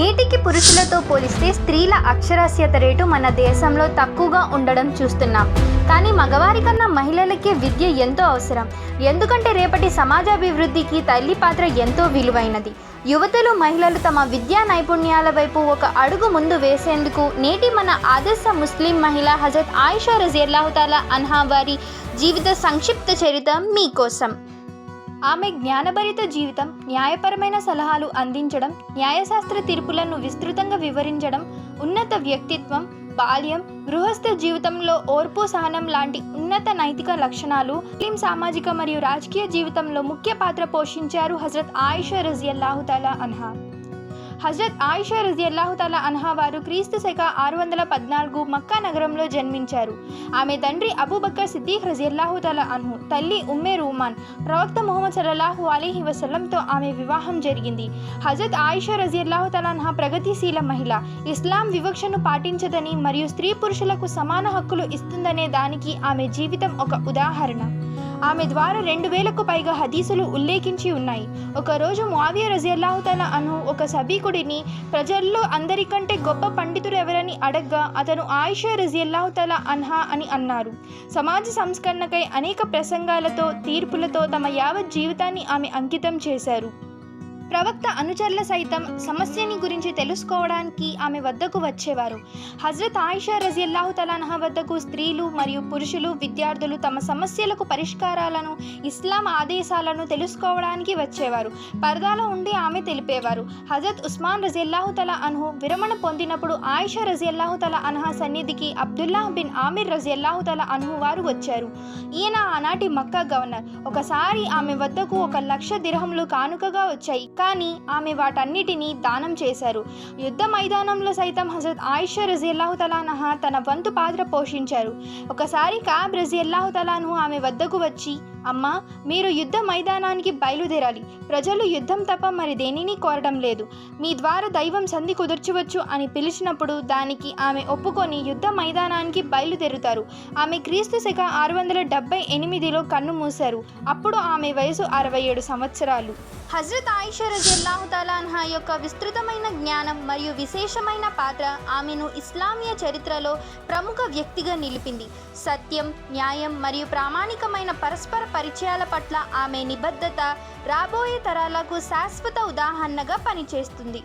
నేటికి పురుషులతో పోలిస్తే స్త్రీల అక్షరాస్యత రేటు మన దేశంలో తక్కువగా ఉండడం చూస్తున్నాం. కానీ మగవారి కన్నా మహిళలకే విద్య ఎంతో అవసరం. ఎందుకంటే రేపటి సమాజాభివృద్ధికి తల్లి పాత్ర ఎంతో విలువైనది. యువతలు మహిళలు తమ విద్యా నైపుణ్యాల వైపు ఒక అడుగు ముందు వేసేందుకు నేటి మన ఆదర్శ ముస్లిం మహిళ హజరత్ ఆయిషా రజియల్లాహుతాలా అన్హా వారి జీవిత సంక్షిప్త చరిత్ర మీకోసం. ఆమె జ్ఞానభరిత జీవితం న్యాయపరమైన సలహాలు అందించడం న్యాయశాస్త్ర తీర్పులను విస్తృతంగా వివరించడం ఉన్నత వ్యక్తిత్వం బాల్యం గృహస్థ జీవితంలో ఓర్పు సహనం లాంటి ఉన్నత నైతిక లక్షణాలు ముస్లిం సామాజిక మరియు రాజకీయ జీవితంలో ముఖ్య పాత్ర పోషించారు హజరత్ ఆయిషా రజియల్లాహుతాలా అన్హా. హజరత్ ఆయిషా రజియల్లాహుతాలా అన్హా వారు క్రీస్తు శక ఆరు వందల పద్నాలుగు మక్కా నగరంలో జన్మించారు. ఆమె తండ్రి అబూబక్కర్ సిద్దీక్ రజియల్లాహుతాలా అన్హు తల్లి ఉమ్మే రూమాన్ ప్రవక్త ముహమ్మద్ సల్లల్లాహు అలీహి వసల్లంతో ఆమె వివాహం జరిగింది. హజరత్ ఆయిషా రజియల్లాహుతాలా అన్హా ప్రగతిశీల మహిళ. ఇస్లాం వివక్షను పాటించదని మరియు స్త్రీ పురుషులకు సమాన హక్కులు ఇస్తుందనే దానికి ఆమె జీవితం ఒక ఉదాహరణ. ఆమె ద్వారా రెండు వేలకు పైగా హదీసులు ఉల్లేఖించి ఉన్నాయి. ఒకరోజు ముఆవియా రజియల్లాహుతాలా అను ఒక సభీకుడిని ప్రజల్లో అందరికంటే గొప్ప పండితుడు ఎవరని అడగ్గా అతను ఆయిషా రజియల్లాహుతల అన్హా అని అన్నారు. సమాజ సంస్కరణకై అనేక ప్రసంగాలతో తీర్పులతో తమ యావత్ జీవితాన్ని ఆమె అంకితం చేశారు. ప్రవక్త అనుచరుల సైతం సమస్యని గురించి తెలుసుకోవడానికి ఆమె వద్దకు వచ్చేవారు. హజరత్ ఆయిషా రజియల్లాహు తలాన్హా వద్దకు స్త్రీలు మరియు పురుషులు విద్యార్థులు తమ సమస్యలకు పరిష్కారాలను ఇస్లాం ఆదేశాలను తెలుసుకోవడానికి వచ్చేవారు. పరదాలో ఉండి ఆమె తెలిపేవారు. హజరత్ ఉస్మాన్ రజియల్లాహు తలా అన్హు విరమణ పొందినప్పుడు ఆయిషా రజియల్లాహు తలా అన్హా సన్నిధికి అబ్దుల్లాహ్ బిన్ ఆమిర్ రజియల్లాహు తలా అన్హు వారు వచ్చారు. ఈయన ఆనాటి మక్కా గవర్నర్. ఒకసారి ఆమె వద్దకు ఒక లక్ష దిర్హంలు కానుకగా వచ్చాయి. కానీ ఆమె వాటన్నిటినీ దానం చేశారు. యుద్ధ మైదానంలో సైతం హజరత్ ఆయిషా రజియల్లాహు తలానహ తన వంతు పాత్ర పోషించారు. ఒకసారి కాబ్ రజియల్లాహు తలాను ఆమె వద్దకు వచ్చి అమ్మా మీరు యుద్ధ మైదానానికి బయలుదేరాలి. ప్రజలు యుద్ధం తప్ప మరి దేనిని కోరడం లేదు. మీ ద్వారా దైవం సంధి కుదర్చవచ్చు అని పిలిచినప్పుడు దానికి ఆమె ఒప్పుకొని యుద్ధ మైదానానికి బయలుదేరుతారు. ఆమె క్రీస్తు శక ఆరు వందల డెబ్బై ఎనిమిదిలో కన్ను మూశారు. అప్పుడు ఆమె వయసు అరవై ఏడు సంవత్సరాలు. హజరత్ ఆయిషా రజియల్లాహు యొక్క విస్తృతమైన జ్ఞానం మరియు విశేషమైన పాత్ర ఆమెను ఇస్లామీయ చరిత్రలో ప్రముఖ వ్యక్తిగా నిలిపింది. సత్యం న్యాయం మరియు ప్రామాణికమైన పరస్పర పరిచయాల పట్ల ఆమె నిబద్ధత రాబోయే తరాలకు శాశ్వత ఉదాహరణగా పనిచేస్తుంది.